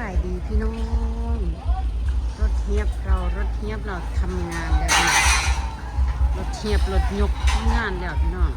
บายดีพี่น้อง รถเทียบเรารถเทียบเราทำงานแล้วพี่น้องรถเทียบรถยกงานแล้วพี่น้อง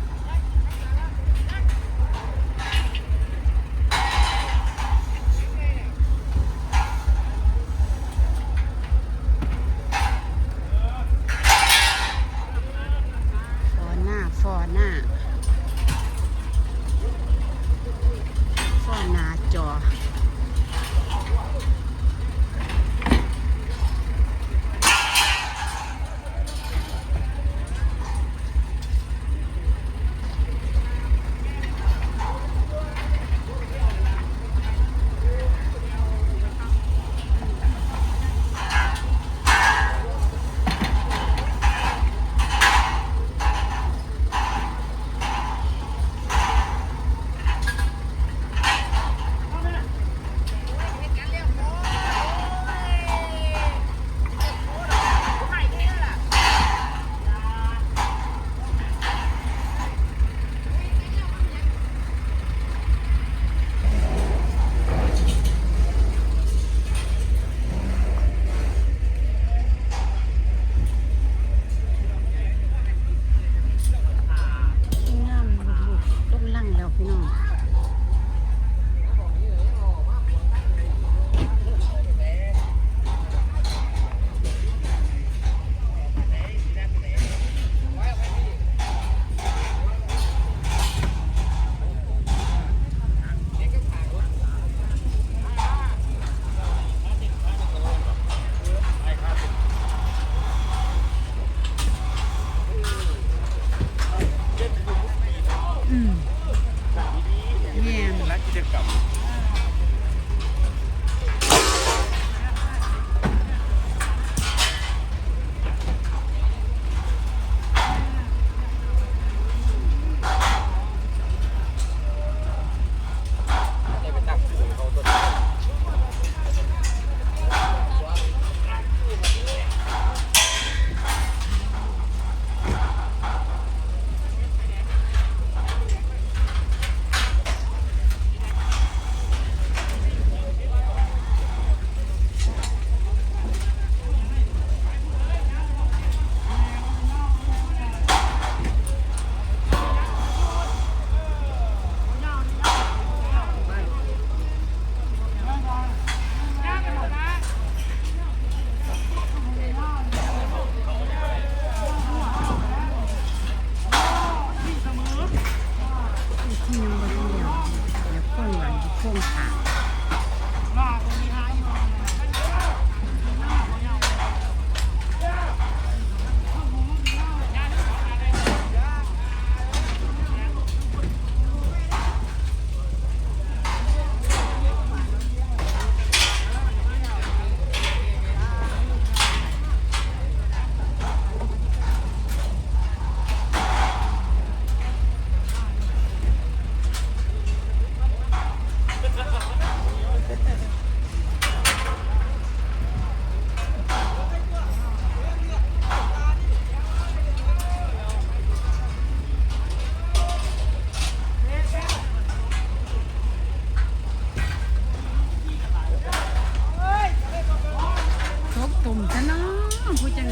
ตุ่มซะเนาะผู้จัง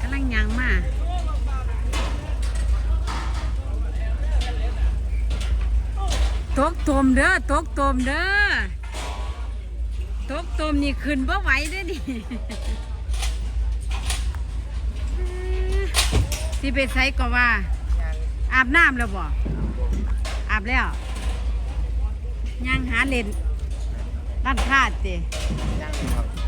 กำลังยางมาตกตุ่มเด้อตกตุ่มเด้อตกตุ่มนี่ขึ้นบ่ไหวเด้อนี่สิไปใส่ก็ว่า อาบน้ำแล้วบ่อาบแล้วยังหาเล่นด้านคาดเตยังครับ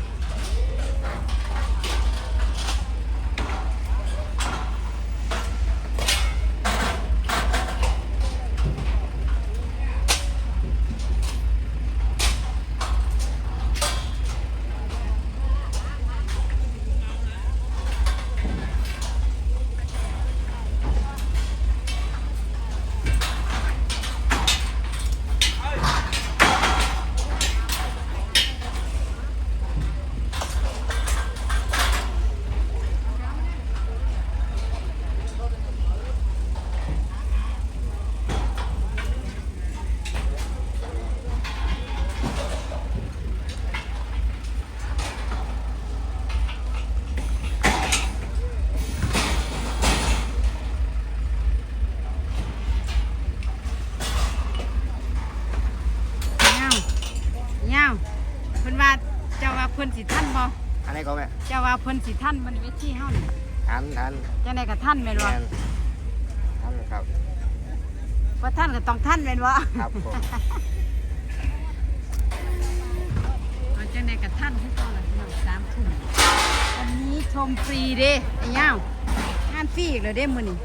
เพิ่นสิท่านบ่อันนี้ก็แม่เจ้าว่าเพิ่นสิท่านบนเวทีเฮานี่ทันทันจังได๋ก็ท่านแม่นแมบ่นทันครับว่าท่านก็ต้องท่านแม่นบ่ครับผมเอาจังได๋ก็ท่านคือเก่าล่ะพี่น้อง3ทุ่มวันนี้ชมฟรีเด้ไอ้ย่าวงานฟรีอีกแล้วเด้มื้อนี้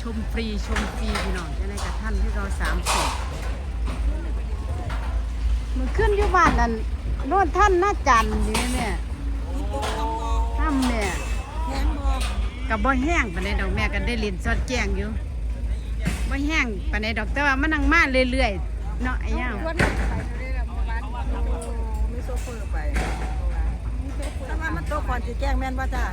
ชมฟรีชมฟรีพี่น้องจังได๋ก็ท่านคือเก่า3ทุ่ม มันขึ้นอยู่บ้านนั่นโน่นท่านหน้าจันทร์นี่แม่ท่านเนี่ยแห้งบ่กับบ่แห้งปานใดดอกแม่ก็ได้เรียนสอดแจ้งอยู่บ่แห้งปานใดดอกแต่ว่ามันนั่งมาเรื่อยๆเนาะไอ้ย่างชวนไปได้แบบเมื่อวานโอ้มีโซเฟอร์ไปถ้าว่ามันโตก่อนสิแกล้งแม่นบ่จ้า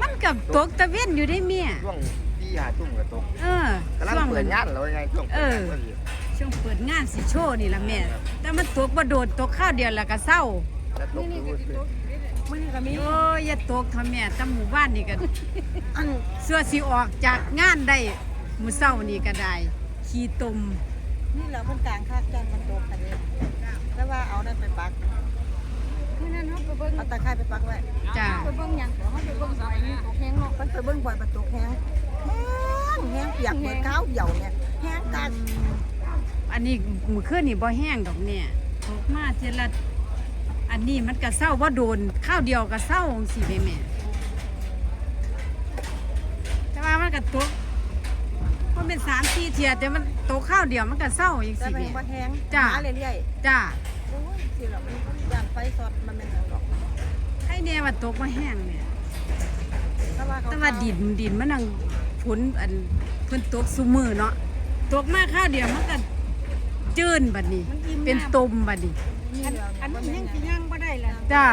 มันกับตกตะเวนอยู่ได้เมียช่วงที่หาทุ่มกับตกเออกำลังช่วงเปิดงานแล้วยังไงช่วงเปิดงานพอดี ช่วงเปิดงานสิโชว์นี่ล่ะแม่ แต่มันตกบ่โดดตกข้าวเดียวแล้วก็เศร้าแล้วตกดูสิมื้อนี้ก็มีโอ้ยอย่าตกเถอะแม่แตหมู่บ้านนี่ก็อันเสื้อสิออกจากงานได้มื้อเช้านี่ก็ได้ ขี้ตุ่มนี่แหละเพิ่นกลางคาดจันมันโตกันเลยแล้วว่าเอานั่นไปปักมื่อนั้นเขาไปเบิ่งเอาตะไคร้ไปปักไว้จ้าไปเบิ่งหยังเขาไปเบิ่งสายนี่ตกแห้งเนาะเพิ่นไปเบิ่งบ่อยประตูแห้งแห้งแห้งเปียกเหมือนข้าวเหี่ยวเนี่ยแห้งกัด อันนี้มื้อคืนนี่บ่แห้งดอกแม่ตกมาเทอละอันนี้มันก็เศร้าบ่โดนข้าวเดียวก็เศร้าจังซี่แม่แม่แต่ว่ามันก็ตกมันเป็นสามสี่เทียแต่มันตกข้าวเดียวมันก็เศร้าอย่างแต่สิมันแม่ยังบ่แห้งจ้ะหาเรื่อยจ้าๆโอ้ยสิล่ะมันย่านไฟสดมันแม่นหยังดอกให้แน่ว่าตกมาแห้งเนี่ยแต่ว่าเขาแต่ว่าดินดินมันนังฝนอันเพิ่นตกซุมือเนาะตกมาข้าวเดียวมันก็ จืนบัดนี้เป็นตมบัดนี้ อันอันนี้ยังสิย่างบ่ได้ล่ะจ้า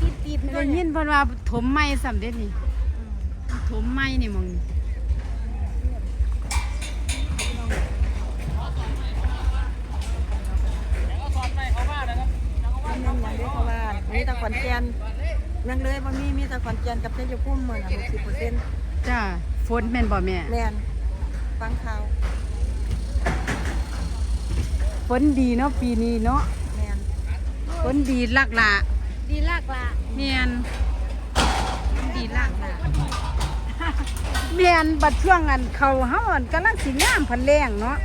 ตีบตีบๆได้ยินเพิ่นว่าถมไม้สำเร็จนี่ถมไม้นี่หมองนี่มันยังอย่างเดียวเพราะว่ามีแตะขอนแก่นนั่งเลยบ่มีมีแตะขอนแก่นกับชัยภูมิเหมือนอะ60%จ้าฝนแม่นบ่แม่ แม่นฟังข่าว ฝนดีเนาะปีนี้เนาะแม่นฝนดีลักละดีลากละเมียนดีลากนะเมียนบัดช่วงอันเขาเฮาอันกำลังสิงามพันแรงเนาะ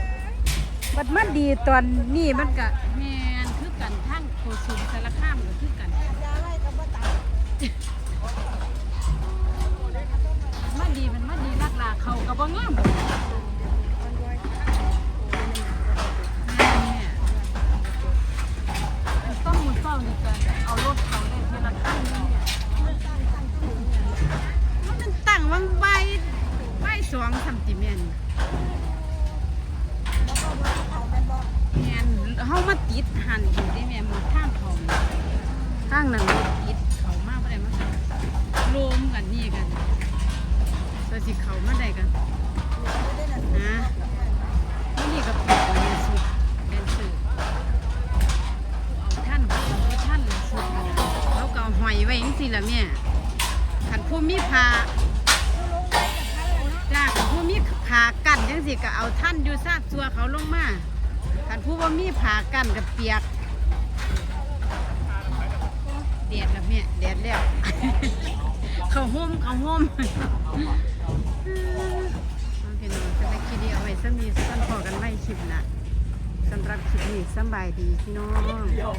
บัดมันดีตอนนี้มันก็เมียนคือกันทั้งโคสุมสารคามก็คือกันยาไล่ก็บ่ตายมันดีมันมาดีลักลาเขาก็บ่งาม มติเมียนเอาแม่นแม่นเฮามาติดหันอยู่ได้แม่หมดทางเขาทางนั้นติดเขามากบ่ได้มาโลมกันนี่กัน so สิเขามาได้กันนะนี่ก็ปอกเนี่ยสุดเป็นสื่อเอาท่านเอาท่านเลยสุดแล้วก็เอาหอยไว้จังซี่ละแม่คันผู้มีผ้าากั้นจังซี่ก็เอาท่านอยู่ซากซัวเขาลงมาคันผู้ว่ามีผากันกับเปียกแดดแล้วแม่แดดแล้ว เขาห่มเขาห่มโอเคน้องจะไปคิดดีเอาไว้สมีสันพอกันไว้คลิปนะสำหรับคลิปนี้สบายดีพี่น้อง